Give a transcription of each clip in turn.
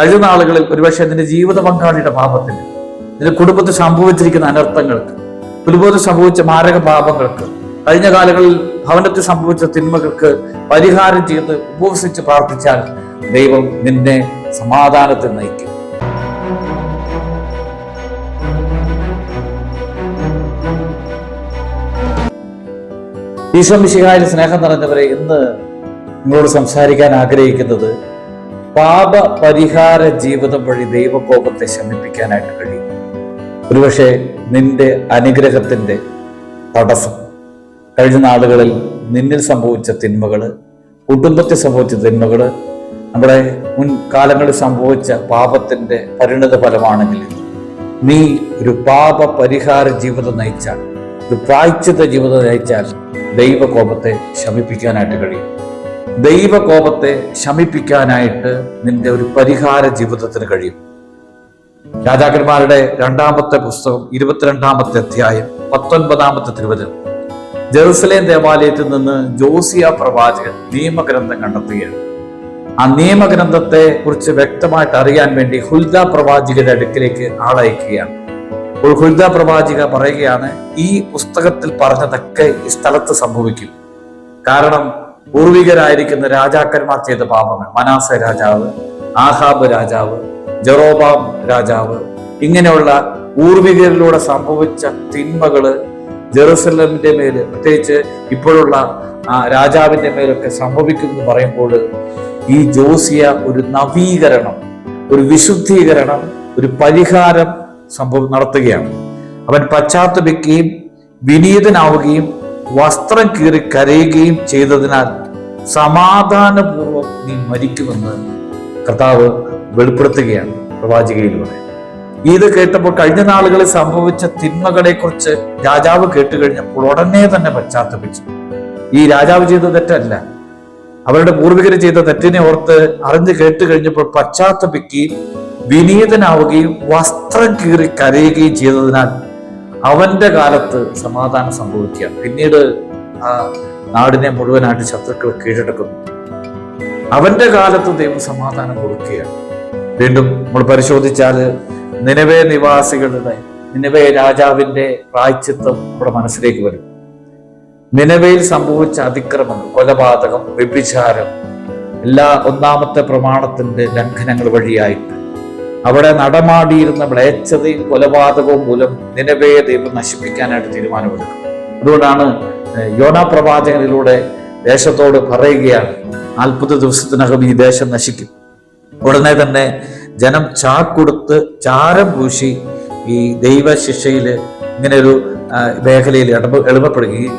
കഴിഞ്ഞ നാളുകളിൽ ഒരുപക്ഷെ നിന്റെ ജീവിത പങ്കാളിയുടെ പാപത്തിന് നിന്റെ കുടുംബത്തിൽ സംഭവിച്ചിരിക്കുന്ന അനർത്ഥങ്ങൾക്ക് കുടുംബത്തിൽ സംഭവിച്ച മാരക പാപങ്ങൾക്ക് കഴിഞ്ഞ കാലങ്ങളിൽ ഭവനത്തിൽ സംഭവിച്ച തിന്മകൾക്ക് പരിഹാരം ചെയ്ത് ഉപവസിച്ച് പ്രാർത്ഥിച്ചാൽ ദൈവം നിന്നെ സമാധാനത്തിൽ നയിക്കും. ഈശോ മിശിഹായിൽ സ്നേഹം നിറഞ്ഞവരെ ഇന്ന് നിങ്ങളോട് സംസാരിക്കാൻ ആഗ്രഹിക്കുന്നത് പാപ പരിഹാര ജീവിതം വഴി ദൈവകോപത്തെ ശമിപ്പിക്കാനായിട്ട് കഴിയും. ഒരുപക്ഷെ നിന്റെ അനുഗ്രഹത്തിന്റെ തടസ്സം. കഴിഞ്ഞ നാളുകളിൽ നിന്നിൽ സംഭവിച്ച തിന്മകൾ കുടുംബത്തിൽ സംഭവിച്ച തിന്മകൾ നമ്മുടെ മുൻകാലങ്ങളിൽ സംഭവിച്ച പാപത്തിന്റെ പരിണിത ഫലമാണെങ്കിൽ നീ ഒരു പാപ പരിഹാര ജീവിതം നയിച്ചാൽ ഒരു പ്രായച്ചിത്ത ജീവിതം നയിച്ചാൽ ദൈവകോപത്തെ ശമിപ്പിക്കാനായിട്ട് കഴിയും. ദൈവകോപത്തെ ശമിപ്പിക്കാനായിട്ട് നിന്റെ ഒരു പരിഹാര ജീവിതത്തിന് കഴിയും. രാജാക്കന്മാരുടെ രണ്ടാമത്തെ പുസ്തകം ഇരുപത്തിരണ്ടാമത്തെ അധ്യായം പത്തൊൻപതാമത്തെ തിരുവചനം. ജെറുസലേം ദേവാലയത്തിൽ നിന്ന് ജോസിയ പ്രവാചകൻ നിയമഗ്രന്ഥം കണ്ടെത്തുകയാണ്. ആ നിയമഗ്രന്ഥത്തെ കുറിച്ച് വ്യക്തമായിട്ട് അറിയാൻ വേണ്ടി ഹുൽദ പ്രവാചകരുടെ അടുക്കിലേക്ക് ആളയക്കുകയാണ്. അപ്പോൾ ഹുൽദ പ്രവാചിക പറയുകയാണ് ഈ പുസ്തകത്തിൽ പറഞ്ഞതൊക്കെ ഈ സ്ഥലത്ത് സംഭവിക്കും. കാരണം പൂർവികരായിരിക്കുന്ന രാജാക്കന്മാർ ചെയ്ത പാപങ്ങൾ. മനാസ രാജാവ് ആഹാബ് രാജാവ് ജെറോബാം രാജാവ് ഇങ്ങനെയുള്ള പൂർവികരിലൂടെ സംഭവിച്ച തിന്മകൾ ജെറുസലമിന്റെ മേൽ പ്രത്യേകിച്ച് ഇപ്പോഴുള്ള രാജാവിന്റെ മേലൊക്കെ സംഭവിക്കുന്നു എന്ന് പറയുമ്പോൾ ഈ ജോസിയ ഒരു നവീകരണം ഒരു വിശുദ്ധീകരണം ഒരു പരിഹാരം സംഭവം നടത്തുകയാണ്. അവൻ പശ്ചാത്തപിക്കുകയും വിനീതനാവുകയും വസ്ത്രം കീറി കരയുകയും ചെയ്തതിനാൽ സമാധാനപൂർവം നീ മരിക്കുമെന്ന് കർത്താവ് വെളിപ്പെടുത്തുകയാണ് പ്രവാചകയിലൂടെ ഇത് കേട്ടപ്പോൾ കഴിഞ്ഞ നാളുകളിൽ സംഭവിച്ച തിന്മകളെ കുറിച്ച് രാജാവ് കേട്ട് കഴിഞ്ഞപ്പോൾ ഉടനെ തന്നെ പശ്ചാത്തപിച്ചു. ഈ രാജാവ് ചെയ്ത തെറ്റല്ല. അവരുടെ പൂർവികർ ചെയ്ത തെറ്റിനെ ഓർത്ത് അറിഞ്ഞു കേട്ട് കഴിഞ്ഞപ്പോൾ പശ്ചാത്തപിക്കുകയും വിനീതനാവുകയും വസ്ത്രം കീറി കരയുകയും ചെയ്തതിനാൽ അവന്റെ കാലത്ത് സമാധാനം സംഭവിക്കുക പിന്നീട് ആ നാടിനെ മുഴുവനായിട്ട് ശത്രുക്കൾ കീഴടക്കുന്നു. അവന്റെ കാലത്ത് ദൈവം സമാധാനം കൊടുക്കുകയാണ്. വീണ്ടും നമ്മൾ പരിശോധിച്ചാൽ നിലവേ നിവാസികളുടെ നിലവേ രാജാവിന്റെ പ്രായച്ചിത്വം നമ്മുടെ മനസ്സിലേക്ക് വരും. നിലവയിൽ സംഭവിച്ച അതിക്രമങ്ങൾ കൊലപാതകം വ്യഭിചാരം എല്ലാ ഒന്നാമത്തെ പ്രമാണത്തിന്റെ ലംഘനങ്ങൾ വഴിയായിട്ട് അവിടെ നടമാടിയിരുന്ന മ്ലേച്ഛതയും കൊലപാതകവും മൂലം നിലവയെ ദൈവം നശിപ്പിക്കാനായിട്ട് തീരുമാനമെടുക്കും. അതുകൊണ്ടാണ് യോന പ്രവാചകനിലൂടെ ദേശത്തോട് പറയുകയാണ് നാൽപ്പത് ദിവസത്തിനകം ഈ ദേശം നശിക്കും. ഉടനെ തന്നെ ജനം ചാക്കൊടുത്ത് ചാരം പൂശി ഈ ദൈവശിക്ഷയിൽ ഇങ്ങനെ ഒരു മേഖലയിൽ എളുപ്പപ്പെടുകയും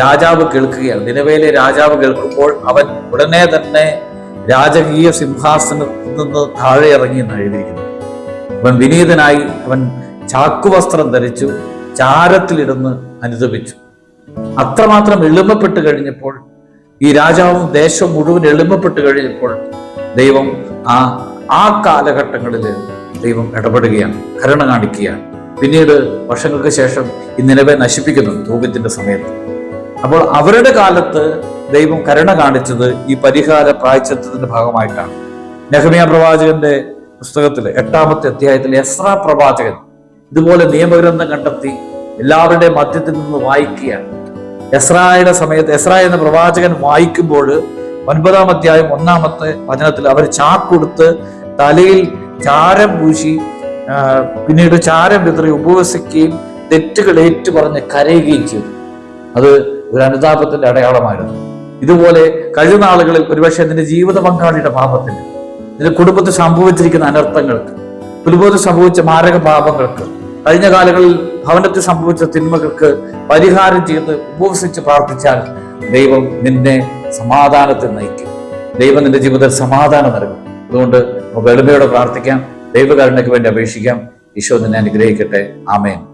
രാജാവ് കേൾക്കുകയാണ്. നിലവേലെ രാജാവ് കേൾക്കുമ്പോൾ അവൻ ഉടനെ തന്നെ രാജകീയ സിംഹാസനത്തിൽ നിന്ന് താഴെ ഇറങ്ങി എന്ന് എഴുതിയിരിക്കുന്നു അവൻ വിനീതനായി അവൻ ചാക്കുവസ്ത്രം ധരിച്ചു ചാരത്തിലിരുന്ന് അനുദപിച്ചു. അത്രമാത്രം എളിമപ്പെട്ട് കഴിഞ്ഞപ്പോൾ ഈ രാജാവും ദേശം മുഴുവൻ എളിമപ്പെട്ട് കഴിഞ്ഞപ്പോൾ ദൈവം ആ ആ കാലഘട്ടങ്ങളിൽ ദൈവം ഇടപെടുകയാണ് കരുണ കാണിക്കുകയാണ്. പിന്നീട് വർഷങ്ങൾക്ക് ശേഷം ഈ നിലവെ നശിപ്പിക്കുന്നു ധൂപത്തിന്റെ സമയത്ത്. അപ്പോൾ അവരുടെ കാലത്ത് ദൈവം കരുണ കാണിച്ചത് ഈ പരിഹാര പ്രായച്ചത്തിന്റെ ഭാഗമായിട്ടാണ്. നെഹമിയ പ്രവാചകന്റെ പുസ്തകത്തിലെ എട്ടാമത്തെ അധ്യായത്തിൽ എസ്ര പ്രവാചകൻ ഇതുപോലെ നിയമഗ്രന്ഥം കണ്ടെത്തി എല്ലാവരുടെയും മധ്യത്തിൽ നിന്ന് വായിക്കുകയാണ്. എസ്രായുടെ സമയത്ത് എസ്ര എന്ന പ്രവാചകൻ വായിക്കുമ്പോൾ ഒൻപതാം അധ്യായം ഒന്നാമത്തെ വചനത്തിൽ അവർ ചാക്കൊടുത്ത് തലയിൽ ചാരം പൂശി പിന്നീട് ചാരം വിതറി ഉപവസിക്കുകയും തെറ്റുകൾ ഏറ്റു പറഞ്ഞ് കരയുകയും ചെയ്തു. അത് ഒരു അനുതാപത്തിന്റെ അടയാളമായിരുന്നു. ഇതുപോലെ കഴിഞ്ഞ നാളുകളിൽ ഒരുപക്ഷെ നിന്റെ ജീവിത പങ്കാളിയുടെ പാപത്തിന് നിന്റെ കുടുംബത്തിൽ സംഭവിച്ചിരിക്കുന്ന അനർത്ഥങ്ങൾക്ക് കുടുംബത്തിൽ സംഭവിച്ച മാരക പാപങ്ങൾക്ക് കഴിഞ്ഞ കാലങ്ങളിൽ ഭവനത്തിൽ സംഭവിച്ച തിന്മകൾക്ക് പരിഹാരം ചെയ്ത് ഉപവസിച്ച് പ്രാർത്ഥിച്ചാൽ ദൈവം നിന്നെ സമാധാനത്തിൽ നയിക്കും. ദൈവം നിന്റെ ജീവിതത്തിൽ സമാധാനം നൽകും. അതുകൊണ്ട് എളിമയോടെ പ്രാർത്ഥിക്കാം. ദൈവകരുണയ്ക്ക് വേണ്ടി അപേക്ഷിക്കാം. ഈശോ നിന്നെ അനുഗ്രഹിക്കട്ടെ. ആമേൻ.